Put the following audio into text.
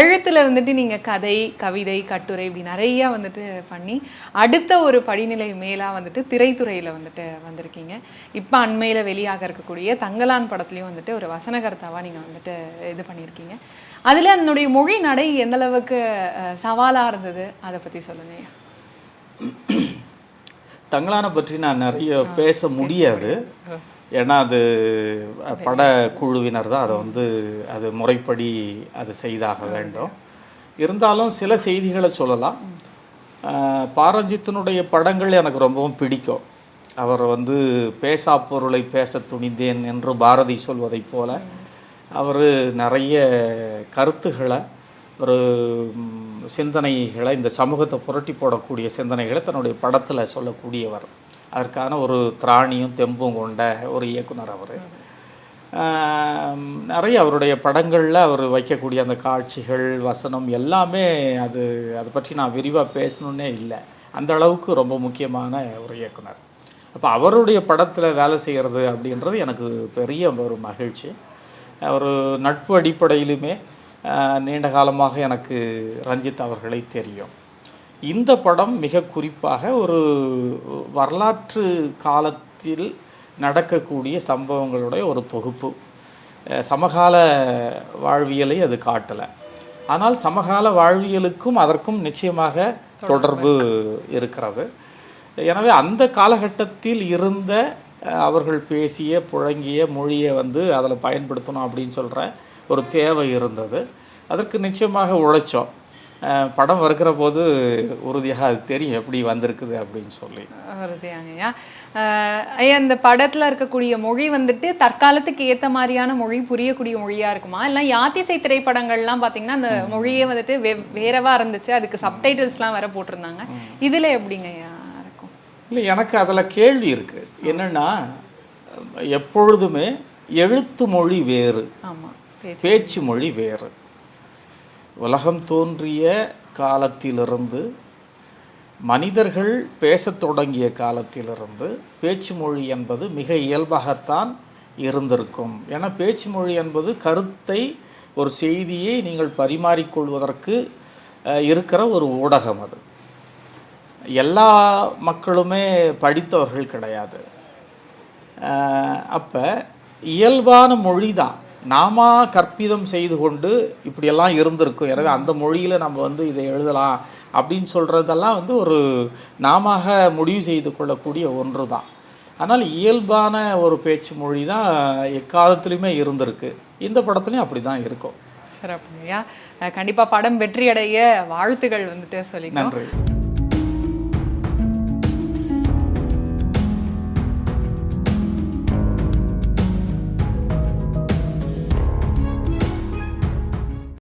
எழுத்துல வந்துட்டு நீங்க கதை கவிதை கட்டுரை இப்படி நிறைய வந்துட்டு பண்ணி அடுத்த ஒரு படிநிலை மேலா வந்துட்டு திரைத்துறையில வந்துட்டு வந்திருக்கீங்க. இப்போ அண்மையில வெளியாக இருக்கக்கூடிய தங்கலான் படத்துலயும் வந்துட்டு ஒரு வசனகர்த்தாவா நீங்க வந்துட்டு இது பண்ணியிருக்கீங்க அதுல அதனுடைய மொழி நடை எந்த அளவுக்கு அஹ், சவாலா இருந்தது? அதை பத்தி சொல்லுங்க ஐயா. தங்களானை பற்றி நான் நிறைய பேச முடியாது. ஏன்னா அது படக்குழுவினர் தான் அதை வந்து அது முறைப்படி அது செய்தாக வேண்டும். இருந்தாலும் சில செய்திகளை சொல்லலாம். பாரஞ்சித்தினுடைய படங்கள் எனக்கு ரொம்பவும் பிடிக்கும். அவர் வந்து பேசா பொருளை பேச துணிந்தேன் என்று பாரதி சொல்வதைப் போல அவர் நிறைய கருத்துக்களை ஒரு சிந்தனைகளை இந்த சமூகத்தை புரட்டி போடக்கூடிய சிந்தனைகளை தன்னுடைய படத்தில் சொல்லக்கூடியவர். அதற்கான ஒரு திராணியும் தெம்பும் கொண்ட ஒரு இயக்குனர் அவர். நிறைய அவருடைய படங்களில் அவர் வைக்கக்கூடிய அந்த காட்சிகள் வசனம் எல்லாமே அது அதை பற்றி நான் விரிவாக பேசணுன்னே இல்லை. அந்த அளவுக்கு ரொம்ப முக்கியமான ஒரு இயக்குனர். அப்போ அவருடைய படத்தில் வேலை செய்கிறது அப்படின்றது எனக்கு பெரிய ஒரு மகிழ்ச்சி. ஒரு நட்பு அடிப்படையிலுமே நீண்ட காலமாக எனக்கு ரஞ்சித் அவர்களை தெரியும். இந்த படம் மிக குறிப்பாக ஒரு வரலாற்று காலத்தில் நடக்கக்கூடிய சம்பவங்களுடைய ஒரு தொகுப்பு. சமகால வாழ்வியலை அது காட்டலை. ஆனால் சமகால வாழ்வியலுக்கும் அதற்கும் நிச்சயமாக தொடர்பு இருக்கிறது. எனவே அந்த காலகட்டத்தில் இருந்த அவர்கள் பேசிய புழங்கிய மொழியை வந்து அதில் பயன்படுத்தணும் அப்படின்னு சொல்கிற ஒரு தேவை இருந்தது. அதற்கு நிச்சயமாக உழைச்சோம். படம் வருகிற போது உறுதியாக அது தெரியும் எப்படி வந்திருக்குது அப்படின்னு சொல்லி. வருதுயாங்க ஐயா. இந்த படத்துல இருக்கக்கூடிய மொழி வந்துட்டு தற்காலத்துக்கு ஏத்த மாதிரியான மொழி புரியக்கூடிய மொழியா இருக்குமா? இல்லை யாத்திசை திரைப்படங்கள்லாம் பாத்தீங்கன்னா அந்த மொழியே வந்துட்டு வே வேறவா இருந்துச்சு அதுக்கு சப்டைட்டில்ஸ்லாம் வேற போட்டிருந்தாங்க. இதுல எப்படிங்க ஐயா இருக்கும்? இல்லை எனக்கு அதில் கேள்வி இருக்குது என்னென்னா எப்பொழுதுமே எழுத்து மொழி வேறு ஆமா பேச்சு. பேச்சு மொழி வேறு. உலகம் தோன்றிய காலத்திலிருந்து மனிதர்கள் பேசத் தொடங்கிய காலத்திலிருந்து பேச்சு மொழி என்பது மிக இயல்பாகத்தான் இருந்திருக்கும். ஏன்னா பேச்சு மொழி என்பது கருத்தை ஒரு செய்தியை நீங்கள் பரிமாறிக்கொள்வதற்கு இருக்கிற ஒரு ஊடகம் அது. எல்லா மக்களுமே படித்தவர்கள் கிடையாது. அப்போ இயல்பான மொழி தான் நாம கற்பிதம் செய்து கொண்டு இப்படியெல்லாம் இருந்திருக்கும். எனவே அந்த மொழியில் நம்ம வந்து இதை எழுதலாம் அப்படின்னு சொல்கிறதெல்லாம் வந்து ஒரு நாம முடிவு செய்து கொள்ளக்கூடிய ஒன்று தான் ஆனால் இயல்பான ஒரு பேச்சு மொழி தான் எக்காலத்துலேயுமே இருந்திருக்கு. இந்த படத்துலையும் அப்படி தான் இருக்கும். சிறப்புங்க ஐயா. அஹ் கண்டிப்பா படம் வெற்றி அடைய வாழ்த்துகள் வந்துட்டு சொல்லிக்கிறோம் நன்றி.